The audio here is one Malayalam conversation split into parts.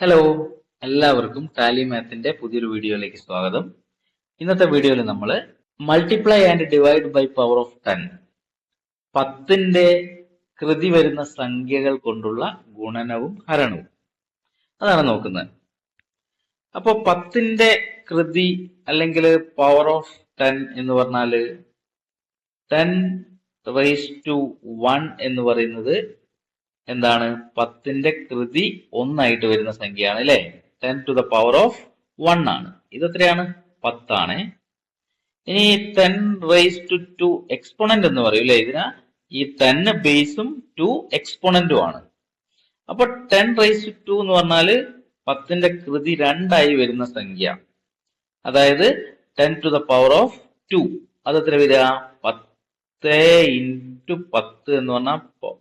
ഹലോ എല്ലാവർക്കും ടാലി മാത്തിന്റെ പുതിയൊരു വീഡിയോയിലേക്ക് സ്വാഗതം. ഇന്നത്തെ വീഡിയോയിൽ നമ്മൾ multiply and divide by power of ten പത്തിന്റെ കൃതി വരുന്ന സംഖ്യകൾ കൊണ്ടുള്ള ഗുണനവും ഹരണവും. അതാണ് നോക്കുന്നത്. അപ്പൊ പത്തിന്റെ കൃതി അല്ലെങ്കിൽ പവർ ഓഫ് ടെൻ എന്ന് പറഞ്ഞാൽ ടെൻ റേസ് ടു വൺ എന്ന് പറയുന്നത് എന്താണ്? പത്തിന്റെ കൃതി ഒന്നായിട്ട് വരുന്ന സംഖ്യയാണ് അല്ലെ? Ten to the power of one ആണ്. ഇത് എത്രയാണ്? പത്താണ്. ഇനി ten raise to two exponent എന്ന് പറയും അല്ലെ ഇതിന്? ഈ ടെൻ ബേസും ടു എക്സ്പോണന്റും ആണ്. അപ്പൊ ടെൻ റേസ് ടു എന്ന് പറഞ്ഞാൽ പത്തിന്റെ കൃതി രണ്ടായി വരുന്ന സംഖ്യ. അതായത് ten to the power of two. അത് എത്ര വരിക? പത്ത്. ഇന്റു പത്ത് എന്ന് പറഞ്ഞാൽ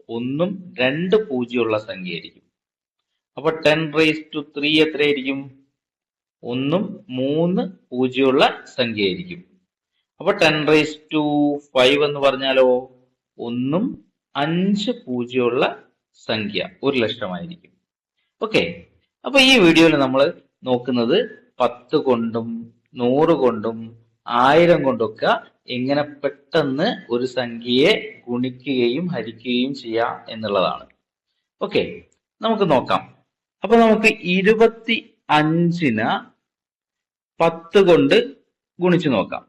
ഒന്നും രണ്ട് പൂജ്യമുള്ള സംഖ്യ ആയിരിക്കും അപ്പൊ ടെൻ റേസ് ടു ത്രീ എത്രയായിരിക്കും? ഒന്നും മൂന്ന് പൂജ്യമുള്ള സംഖ്യ ആയിരിക്കും അപ്പൊ ടെൻ റേസ് ടു ഫൈവ് എന്ന് പറഞ്ഞാലോ? ഒന്നും അഞ്ച് പൂജ്യമുള്ള സംഖ്യ ഒരു ലക്ഷമായിരിക്കും. ഓക്കെ. അപ്പൊ ഈ വീഡിയോയിൽ നമ്മൾ നോക്കുന്നത് പത്ത് കൊണ്ടും നൂറ് കൊണ്ടും ആയിരം കൊണ്ടൊക്കെ എങ്ങനെ പെട്ടെന്ന് ഒരു സംഖ്യയെ ഗുണിക്കുകയും ഹരിക്കുകയും ചെയ്യാം എന്നുള്ളതാണ്. ഓക്കെ നമുക്ക് നോക്കാം. അപ്പൊ നമുക്ക് ഇരുപത്തി അഞ്ചിന് പത്ത് കൊണ്ട് ഗുണിച്ചു നോക്കാം.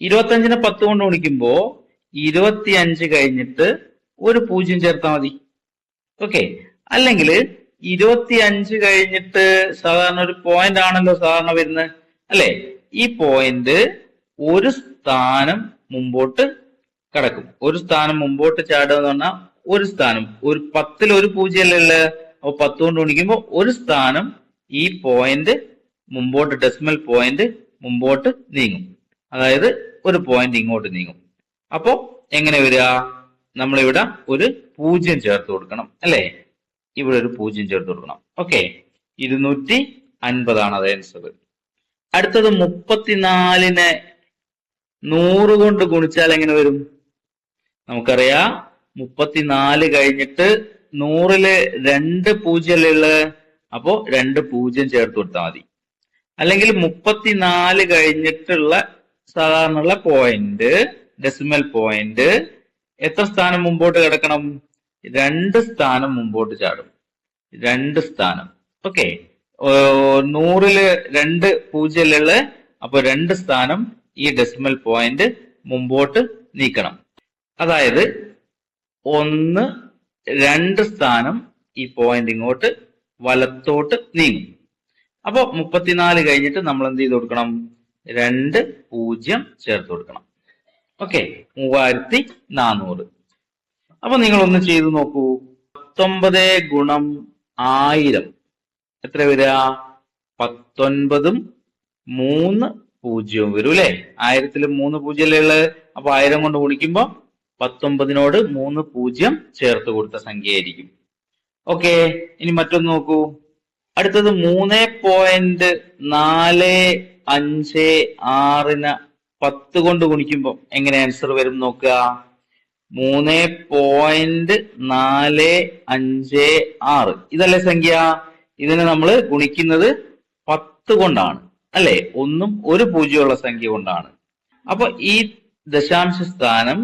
ഇരുപത്തി അഞ്ചിന് പത്ത് കൊണ്ട് ഗുണിക്കുമ്പോ ഇരുപത്തി അഞ്ച് കഴിഞ്ഞിട്ട് ഒരു പൂജ്യം ചേർത്താൽ മതി. ഓക്കെ അല്ലെങ്കിൽ ഇരുപത്തി അഞ്ച് കഴിഞ്ഞിട്ട് സാധാരണ ഒരു പോയിന്റ് ആണല്ലോ സാധാരണ വരുന്നത്. അല്ലെ? ഈ പോയിന്റ് ഒരു സ്ഥാനം മുമ്പോട്ട് കടക്കും. ഒരു സ്ഥാനം മുമ്പോട്ട് ചാടുക എന്ന് പറഞ്ഞാൽ ഒരു സ്ഥാനം. ഒരു പത്തിൽ ഒരു പൂജ്യമല്ലേ അപ്പൊ പത്ത് കൊണ്ട് ഗുണിക്കുമ്പോൾ ഒരു സ്ഥാനം ഈ പോയിന്റ് മുമ്പോട്ട് ഡെസിമൽ പോയിന്റ് മുമ്പോട്ട് നീങ്ങും. അതായത് ഒരു പോയിന്റ് ഇങ്ങോട്ട് നീങ്ങും. അപ്പോ എങ്ങനെ വരിക നമ്മളിവിടെ ഒരു പൂജ്യം ചേർത്ത് കൊടുക്കണം അല്ലേ? ഇവിടെ ഒരു പൂജ്യം ചേർത്ത് കൊടുക്കണം. ഓക്കെ ഇരുന്നൂറ്റി അൻപതാണ് അത് ആൻസർ അടുത്തത് മുപ്പത്തിനാലിനെ നൂറ് കൊണ്ട് ഗുണിച്ചാൽ എങ്ങനെ വരും? നമുക്കറിയാം മുപ്പത്തിനാല് കഴിഞ്ഞിട്ട് നൂറിൽ രണ്ട് പൂജ്യമല്ലേ ഉള്ളത് അപ്പോ രണ്ട് പൂജ്യം ചേർത്ത് കൊടുത്താൽ മതി. അല്ലെങ്കിൽ മുപ്പത്തിനാല് കഴിഞ്ഞിട്ടുള്ള സാധാരണയുള്ള പോയിന്റ് ഡെസിമൽ പോയിന്റ് എത്ര സ്ഥാനം മുമ്പോട്ട് കിടക്കണം? രണ്ട് സ്ഥാനം മുമ്പോട്ട് ചാടും. രണ്ട് സ്ഥാനം. ഓക്കെ നൂറിൽ രണ്ട് പൂജ്യമല്ലുള്ള അപ്പൊ രണ്ട് സ്ഥാനം ഈ ഡെസിമൽ പോയിന്റ് മുമ്പോട്ട് നീക്കണം. അതായത് ഒന്ന് രണ്ട് സ്ഥാനം ഈ പോയിന്റ് ഇങ്ങോട്ട് വലത്തോട്ട് നീങ്ങും. അപ്പൊ മുപ്പത്തിനാല് കഴിഞ്ഞിട്ട് നമ്മൾ എന്ത് ചെയ്ത് കൊടുക്കണം? രണ്ട് പൂജ്യം ചേർത്ത് കൊടുക്കണം. ഓക്കെ മൂവായിരത്തി നാനൂറ് അപ്പൊ നിങ്ങൾ ഒന്ന് ചെയ്തു നോക്കൂ. പത്തൊമ്പത് ഗുണം ആയിരം. എത്ര വരിക? പത്തൊൻപതും മൂന്ന് പൂജ്യവും വരും അല്ലെ? ആയിരത്തിൽ മൂന്ന് പൂജ്യമല്ലേ ഉള്ളത്? അപ്പൊ ആയിരം കൊണ്ട് ഗുണിക്കുമ്പോ പത്തൊമ്പതിനോട് മൂന്ന് പൂജ്യം ചേർത്ത് കൊടുത്ത സംഖ്യയായിരിക്കും. ഓക്കെ ഇനി മറ്റൊന്ന് നോക്കൂ. അടുത്തത് മൂന്ന് പോയിന്റ് നാല് അഞ്ച് ആറിന് പത്ത് കൊണ്ട് ഗുണിക്കുമ്പോൾ എങ്ങനെ ആൻസർ വരും നോക്കുക? മൂന്ന് പോയിന്റ് നാല് അഞ്ച് ആറ്. ഇതല്ലേ സംഖ്യ? ഇതിനെ നമ്മൾ ഗുണിക്കുന്നത് പത്ത് കൊണ്ടാണ്. അല്ലെ? ഒന്നും ഒരു പൂജ്യമുള്ള സംഖ്യ കൊണ്ടാണ്. അപ്പൊ ഈ ദശാംശ സ്ഥാനം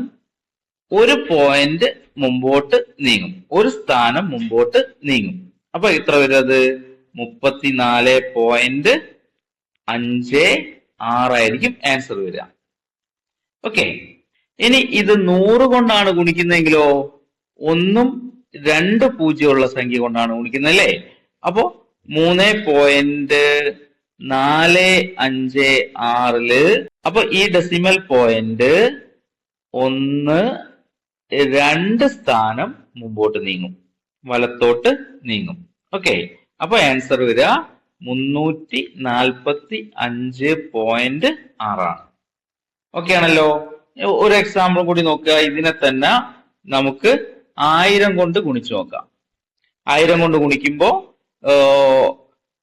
ഒരു പോയിന്റ് മുമ്പോട്ട് നീങ്ങും. ഒരു സ്ഥാനം മുമ്പോട്ട് നീങ്ങും. അപ്പൊ എത്ര വരുന്നത് മുപ്പത്തിനാല് പോയിന്റ് അഞ്ച് ആറായിരിക്കും ആൻസർ വരിക. ഓക്കെ ഇനി ഇത് നൂറ് കൊണ്ടാണ് ഗുണിക്കുന്നതെങ്കിലോ? ഒന്നും രണ്ട് പൂജ്യമുള്ള സംഖ്യ കൊണ്ടാണ് ഗുണിക്കുന്നത് അല്ലേ അപ്പോ മൂന്ന് പോയിന്റ് നാല് അഞ്ച് ആറിൽ. അപ്പൊ ഈ ഡെസിമൽ പോയിന്റ് ഒന്ന് രണ്ട് സ്ഥാനം മുമ്പോട്ട് നീങ്ങും. വലത്തോട്ട് നീങ്ങും. ഓക്കെ അപ്പൊ ആൻസർ വരിക മുന്നൂറ്റി നാൽപ്പത്തി അഞ്ച് പോയിന്റ് ആറാണ്. ഓക്കെ ആണല്ലോ? ഒരു എക്സാമ്പിൾ കൂടി നോക്കുക. ഇതിനെ തന്നെ നമുക്ക് ആയിരം കൊണ്ട് ഗുണിച്ചു നോക്കാം. ആയിരം കൊണ്ട് ഗുണിക്കുമ്പോ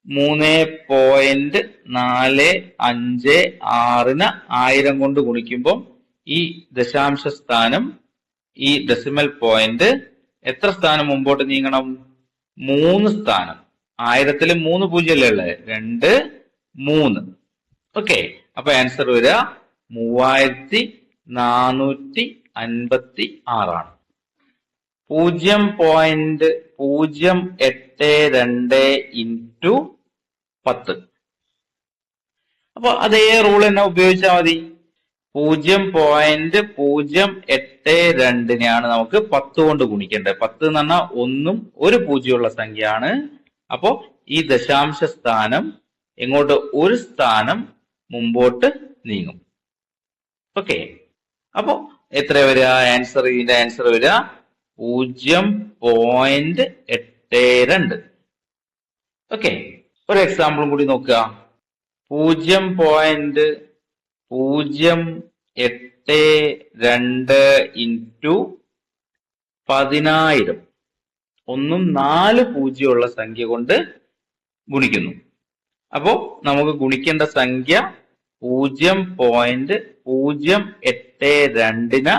മൂന്ന് പോയിന്റ് നാല് അഞ്ച് ആറിന് ആയിരം കൊണ്ട് ഗുണിക്കുമ്പോൾ ഈ ദശാംശ സ്ഥാനം ഈ ഡെസിമൽ പോയിന്റ് എത്ര സ്ഥാനം മുമ്പോട്ട് നീങ്ങണം? മൂന്ന് സ്ഥാനം. ആയിരത്തിൽ മൂന്ന് പൂജ്യമല്ലേ ഉള്ളത് രണ്ട് മൂന്ന്. ഓക്കെ അപ്പൊ ആൻസർ വരിക. മൂവായിരത്തി നാനൂറ്റി അൻപത്തി ആറാണ്. പൂജ്യം പോയിന്റ് പൂജ്യം എട്ട് രണ്ട് ഇന്റു പത്ത്. അപ്പൊ അതേ റൂൾ തന്നെ ഉപയോഗിച്ചാൽ മതി. പൂജ്യം പോയിന്റ് പൂജ്യം എട്ട് രണ്ടിനെയാണ് നമുക്ക് പത്ത് കൊണ്ട് ഗുണിക്കേണ്ടത്. പത്ത് എന്ന് പറഞ്ഞാൽ ഒന്നും ഒരു പൂജ്യമുള്ള സംഖ്യയാണ്. അപ്പോ ഈ ദശാംശ സ്ഥാനം എങ്ങോട്ട് ഒരു സ്ഥാനം മുമ്പോട്ട് നീങ്ങും. ഓക്കെ അപ്പോ എത്ര വരിക? ആൻസർ ഇതിന്റെ ആൻസർ വരിക. പൂജ്യം പോയിന്റ് എട്ട് രണ്ട്. ഓക്കെ ഒരു എക്സാമ്പിളും കൂടി നോക്കുക. പൂജ്യം പോയിന്റ് പൂജ്യം എട്ട് രണ്ട് ഇന്റു പതിനായിരം. ഒന്നും നാല് പൂജ്യമുള്ള സംഖ്യ കൊണ്ട് ഗുണിക്കുന്നു. അപ്പോ നമുക്ക് ഗുണിക്കേണ്ട സംഖ്യ പൂജ്യം പോയിന്റ് പൂജ്യം എട്ട് രണ്ടിന്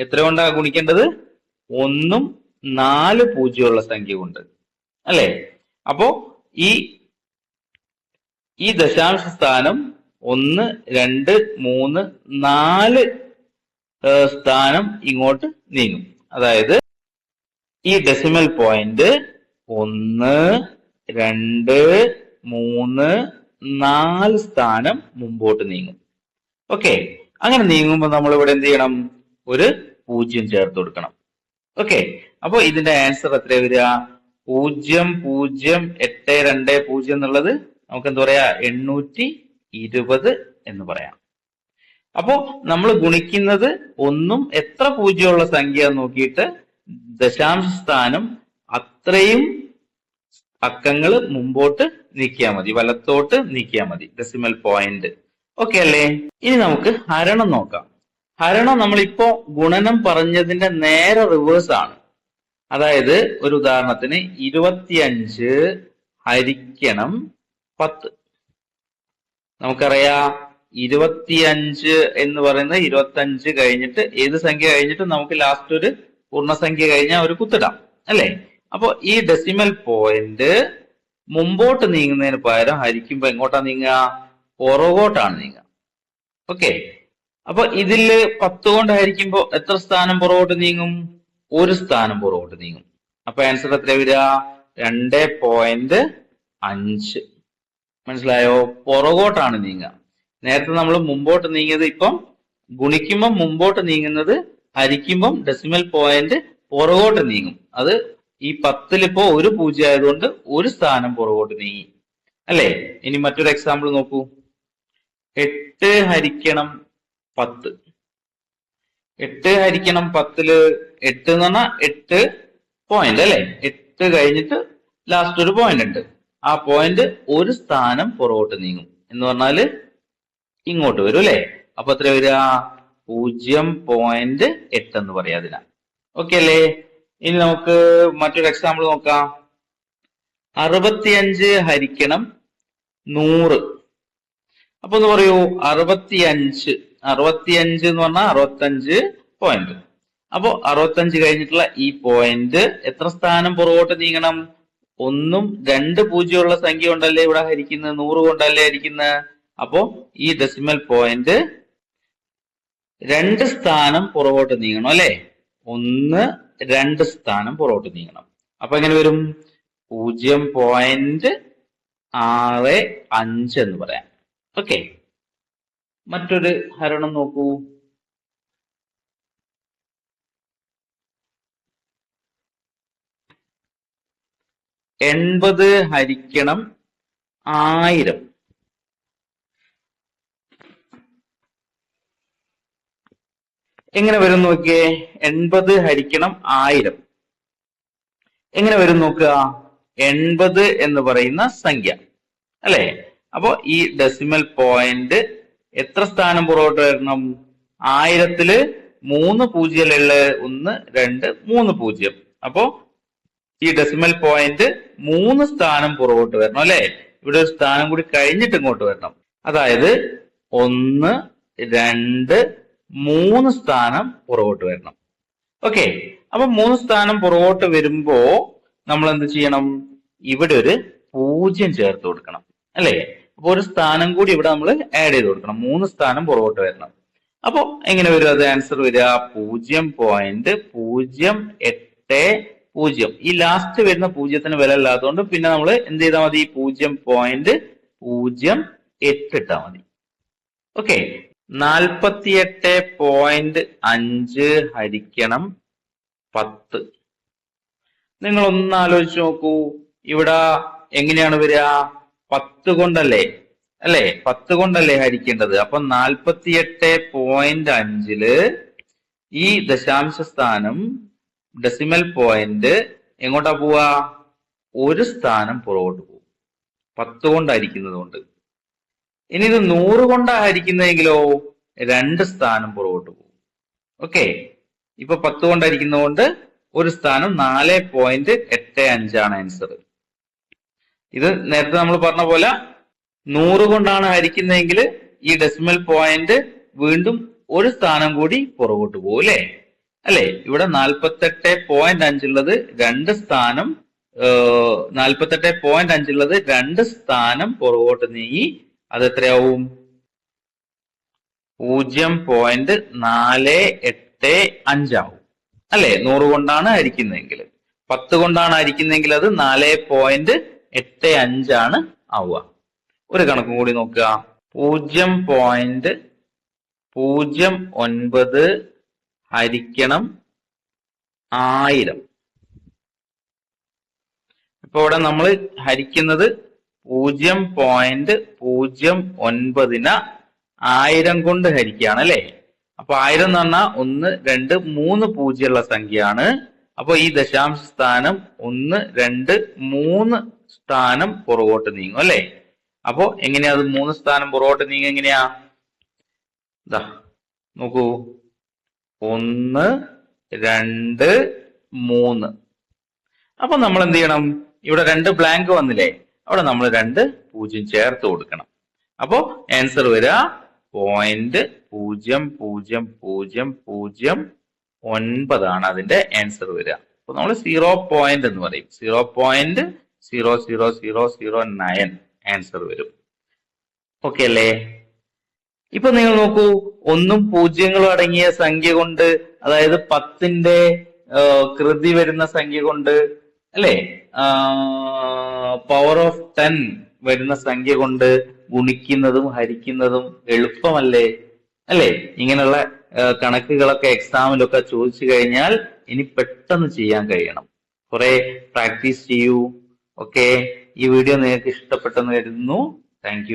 എത്ര കൊണ്ടാണ് ഗുണിക്കേണ്ടത്? ഒന്നും നാല് പൂജ്യമുള്ള സംഖ്യ കൊണ്ട് അല്ലേ? അപ്പോ ഈ ഈ ദശാംശ സ്ഥാനം ഒന്ന് രണ്ട് മൂന്ന് നാല് സ്ഥാനം ഇങ്ങോട്ട് നീങ്ങും. അതായത് ഈ ഡെസിമൽ പോയിന്റ് ഒന്ന് രണ്ട് മൂന്ന് നാല് സ്ഥാനം മുമ്പോട്ട് നീങ്ങും. ഓക്കെ. അങ്ങനെ നീങ്ങുമ്പോൾ നമ്മൾ ഇവിടെ എന്ത് ചെയ്യണം? ഒരു പൂജ്യം ചേർത്ത് കൊടുക്കണം. ഓക്കെ അപ്പൊ ഇതിന്റെ ആൻസർ എത്ര വരിക? പൂജ്യം പൂജ്യം എട്ട് രണ്ട് പൂജ്യം എന്നുള്ളത് നമുക്ക് എന്താ പറയാ? എണ്ണൂറ്റി ഇരുപത് എന്ന് പറയാം. അപ്പോ നമ്മൾ ഗുണിക്കുന്നത് ഒന്നും എത്ര പൂജ്യമുള്ള സംഖ്യ നോക്കിയിട്ട് ദശാംശ സ്ഥാനം അത്രയും അക്കങ്ങൾ മുമ്പോട്ട് നീക്കിയാൽ മതി. വലത്തോട്ട് നീക്കിയാൽ മതി. ഡെസിമൽ പോയിന്റ് ഓക്കെ അല്ലേ? ഇനി നമുക്ക് ഹരണം നോക്കാം. ഹരണം നമ്മളിപ്പോ ഗുണനം പറഞ്ഞതിന്റെ നേരെ റിവേഴ്സ് ആണ്. അതായത് ഒരു ഉദാഹരണത്തിന് ഇരുപത്തിയഞ്ച് ഹരിക്കണം പത്ത്. നമുക്കറിയാം ഇരുപത്തിയഞ്ച് എന്ന് പറയുന്നത് ഇരുപത്തിയഞ്ച് കഴിഞ്ഞിട്ട് ഏത് സംഖ്യ കഴിഞ്ഞിട്ട് നമുക്ക് ലാസ്റ്റ് ഒരു പൂർണസംഖ്യ കഴിഞ്ഞാൽ ഒരു കുത്തിടാം അല്ലേ? അപ്പൊ ഈ ഡെസിമൽ പോയിന്റ് മുമ്പോട്ട് നീങ്ങുന്നതിന് പകരം ഹരിക്കുമ്പോ എങ്ങോട്ടാ നീങ്ങുക? പുറകോട്ടാണ് നീങ്ങുക. ഓക്കെ അപ്പൊ ഇതിൽ പത്ത് കൊണ്ട് ഹരിക്കുമ്പോ എത്ര സ്ഥാനം പുറകോട്ട് നീങ്ങും? ഒരു സ്ഥാനം പുറകോട്ട് നീങ്ങും. അപ്പൊ ആൻസർ എത്ര വരിക? രണ്ട് പോയിന്റ് അഞ്ച്. മനസ്സിലായോ? പുറകോട്ടാണ് നീങ്ങുക. നേരത്തെ നമ്മൾ മുമ്പോട്ട് നീങ്ങിയത് ഇപ്പം ഗുണിക്കുമ്പം മുമ്പോട്ട് നീങ്ങുന്നത് ഹരിക്കുമ്പം ഡെസിമൽ പോയിന്റ് പുറകോട്ട് നീങ്ങും. അത് ഈ പത്തിലിപ്പോ ഒരു പൂജ്യം ആയതുകൊണ്ട് ഒരു സ്ഥാനം പുറകോട്ട് നീങ്ങി. അല്ലേ? ഇനി മറ്റൊരു എക്സാമ്പിൾ നോക്കൂ. എട്ട് ഹരിക്കണം പത്ത്. എട്ട് ഹരിക്കണം പത്തിൽ എട്ട് എന്ന് പറഞ്ഞാൽ എട്ട് പോയിന്റ് അല്ലെ? എട്ട് കഴിഞ്ഞിട്ട് ലാസ്റ്റ് ഒരു പോയിന്റ് ഉണ്ട്. ആ പോയിന്റ് ഒരു സ്ഥാനം പുറകോട്ട് നീങ്ങും. എന്ന് പറഞ്ഞാൽ ഇങ്ങോട്ട് വരും അല്ലെ? അപ്പൊ എത്ര വരിക? പൂജ്യം പോയിന്റ് എട്ട് എന്ന് പറയാം അതിനാ. ഓക്കെ അല്ലേ? ഇനി നമുക്ക് മറ്റൊരു എക്സാമ്പിൾ നോക്കാം. അറുപത്തിയഞ്ച് ഹരിക്കണം നൂറ്. അപ്പൊ എന്ന് പറയൂ. അറുപത്തിയഞ്ച് അറുപത്തിയഞ്ച് എന്ന് പറഞ്ഞാൽ അറുപത്തഞ്ച് പോയിന്റ് അപ്പോ അറുപത്തഞ്ച് കഴിഞ്ഞിട്ടുള്ള ഈ പോയിന്റ് എത്ര സ്ഥാനം പുറകോട്ട് നീങ്ങണം? ഒന്നും രണ്ട് പൂജ്യമുള്ള സംഖ്യ കൊണ്ടല്ലേ ഇവിടെ ഹരിക്കുന്നത് നൂറ് കൊണ്ടല്ലേ ഹരിക്കുന്നത് അപ്പോ ഈ ഡെസിമൽ പോയിന്റ് രണ്ട് സ്ഥാനം പുറകോട്ട് നീങ്ങണം അല്ലെ? ഒന്ന് രണ്ട് സ്ഥാനം പുറകോട്ട് നീങ്ങണം. അപ്പൊ എങ്ങനെ വരും? പൂജ്യം പോയിന്റ് ആറ് അഞ്ച് എന്ന് പറയാം. ഓക്കെ മറ്റൊരു ഹരണം നോക്കൂ. എൺപത് ഹരിക്കണം ആയിരം. എങ്ങനെ വരും നോക്കിയേ? എൺപത് ഹരിക്കണം ആയിരം. എങ്ങനെ വരും നോക്കുക? എൺപത് എന്ന് പറയുന്ന സംഖ്യ. അല്ലേ? അപ്പോ ഈ ഡെസിമൽ പോയിന്റ് എത്ര സ്ഥാനം പുറകോട്ട് വരണം? ആയിരത്തിൽ മൂന്ന് പൂജ്യം ഉള്ള ഒന്ന് രണ്ട് മൂന്ന് പൂജ്യം. അപ്പോ ഈ ഡെസിമൽ പോയിന്റ് മൂന്ന് സ്ഥാനം പുറകോട്ട് വരണം അല്ലെ? ഇവിടെ ഒരു സ്ഥാനം കൂടി കഴിഞ്ഞിട്ട് ഇങ്ങോട്ട് വരണം. അതായത് ഒന്ന് രണ്ട് മൂന്ന് സ്ഥാനം പുറകോട്ട് വരണം. ഓക്കെ അപ്പൊ മൂന്ന് സ്ഥാനം പുറകോട്ട് വരുമ്പോ നമ്മൾ എന്ത് ചെയ്യണം? ഇവിടെ ഒരു പൂജ്യം ചേർത്ത് കൊടുക്കണം അല്ലേ? അപ്പൊ ഒരു സ്ഥാനം കൂടി ഇവിടെ നമ്മൾ ആഡ് ചെയ്ത് കൊടുക്കണം. മൂന്ന് സ്ഥാനം പുറകോട്ട് വരണം. അപ്പൊ എങ്ങനെ വരും? അത് ആൻസർ വരിക. പൂജ്യം പോയിന്റ് പൂജ്യം എട്ട് പൂജ്യം. ഈ ലാസ്റ്റ് വരുന്ന പൂജ്യത്തിന് വില ഇല്ലാത്തതുകൊണ്ട് പിന്നെ നമ്മൾ എന്ത് ചെയ്താൽ മതി? പൂജ്യം പോയിന്റ് പൂജ്യം എട്ട് ഇട്ടാൽ മതി. ഓക്കെ നാൽപ്പത്തിയെട്ട് പോയിന്റ് അഞ്ച് ഹരിക്കണം പത്ത്. നിങ്ങൾ ഒന്ന് ആലോചിച്ച് നോക്കൂ. ഇവിടെ എങ്ങനെയാണ് വരിക? പത്ത് കൊണ്ടല്ലേ? അല്ലേ? പത്ത് കൊണ്ടല്ലേ ഹരിക്കേണ്ടത്? അപ്പൊ നാൽപ്പത്തിയെട്ട് പോയിന്റ് അഞ്ചിൽ ഈ ദശാംശ സ്ഥാനം ഡെസിമൽ പോയിന്റ് എങ്ങോട്ടാ പോവാ ഒരു സ്ഥാനം പുറകോട്ട് പോകും പത്ത് കൊണ്ടായിരിക്കുന്നത് കൊണ്ട്. ഇനി ഇത് നൂറ് കൊണ്ടാ ഹരിക്കുന്നതെങ്കിലോ? രണ്ട് സ്ഥാനം പുറകോട്ട് പോകും ഓക്കെ. ഇപ്പൊ പത്ത് കൊണ്ടായിരിക്കുന്നതുകൊണ്ട് ഒരു സ്ഥാനം നാല് പോയിന്റ് എട്ട് അഞ്ചാണ് ആൻസർ ഇത് നേരത്തെ നമ്മൾ പറഞ്ഞ പോലെ നൂറ് കൊണ്ടാണ് ഹരിക്കുന്നതെങ്കിൽ ഈ ഡെസിമൽ പോയിന്റ് വീണ്ടും ഒരു സ്ഥാനം കൂടി പുറകോട്ട് പോകും അല്ലേ? അല്ലെ? ഇവിടെ നാൽപ്പത്തെട്ട് പോയിന്റ് അഞ്ചുള്ളത് രണ്ട് സ്ഥാനം നാൽപ്പത്തെട്ട് പോയിന്റ് അഞ്ചുള്ളത് രണ്ട് സ്ഥാനം പുറകോട്ട് നീങ്ങി അത് എത്രയാവും? പൂജ്യം പോയിന്റ് നാല് എട്ട് അഞ്ചാവും അല്ലെ? നൂറ് കൊണ്ടാണ് ഹരിക്കുന്നതെങ്കിൽ. പത്ത് കൊണ്ടാണ് ഹരിക്കുന്നതെങ്കിൽ അത് നാല് പോയിന്റ് എട്ട് അഞ്ചാണ് ആവുക. ഒരു കണക്കും കൂടി നോക്കുക. പൂജ്യം പോയിന്റ് പൂജ്യം ഒൻപത് ഹരിക്കണം ആയിരം. ഇപ്പൊ ഇവിടെ നമ്മൾ ഹരിക്കുന്നത് പൂജ്യം പോയിന്റ് പൂജ്യം ഒൻപതിന് ആയിരം കൊണ്ട് ഹരിക്കുകയാണ് അല്ലെ? അപ്പൊ ആയിരം എന്ന് പറഞ്ഞാൽ ഒന്ന് രണ്ട് മൂന്ന് പൂജ്യമുള്ള സംഖ്യയാണ്. അപ്പൊ ഈ ദശാംശ സ്ഥാനം ഒന്ന് രണ്ട് മൂന്ന് സ്ഥാനം പുറകോട്ട് നീങ്ങും അല്ലെ? അപ്പോ എങ്ങനെയാ അത് മൂന്ന് സ്ഥാനം പുറകോട്ട് നീങ്ങ എങ്ങനെയാ? ദാ നോക്കൂ. ഒന്ന് രണ്ട് മൂന്ന്. അപ്പൊ നമ്മൾ എന്ത് ചെയ്യണം? ഇവിടെ രണ്ട് ബ്ലാങ്ക് വന്നില്ലേ? അവിടെ നമ്മൾ രണ്ട് പൂജ്യം ചേർത്ത് കൊടുക്കണം. അപ്പോ ആൻസർ വരിക പോയിന്റ് പൂജ്യം പൂജ്യം പൂജ്യം പൂജ്യം ഒൻപതാണ് അതിന്റെ ആൻസർ വരിക അപ്പൊ നമ്മൾ സീറോ പോയിന്റ് എന്ന് പറയും. Zero point zero zero zero zero nine answer വരും. ഓക്കെ അല്ലേ? ഇപ്പൊ നിങ്ങൾ നോക്കൂ ഒന്നും പൂജ്യങ്ങളും അടങ്ങിയ സംഖ്യ കൊണ്ട് അതായത് പത്തിന്റെ കൃതി വരുന്ന സംഖ്യ കൊണ്ട് അല്ലേ? പവർ ഓഫ് ടെൻ വരുന്ന സംഖ്യ കൊണ്ട് ഗുണിക്കുന്നതും ഹരിക്കുന്നതും എളുപ്പമല്ലേ? അല്ലേ? ഇങ്ങനെയുള്ള കണക്കുകളൊക്കെ എക്സാമിലൊക്കെ ചോദിച്ചു കഴിഞ്ഞാൽ ഇനി പെട്ടെന്ന് ചെയ്യാൻ കഴിയണം. കുറെ പ്രാക്ടീസ് ചെയ്യൂ ഓക്കെ ഈ വീഡിയോ നിങ്ങൾക്ക് ഇഷ്ടപ്പെട്ടെന്ന് കരുതുന്നു. താങ്ക്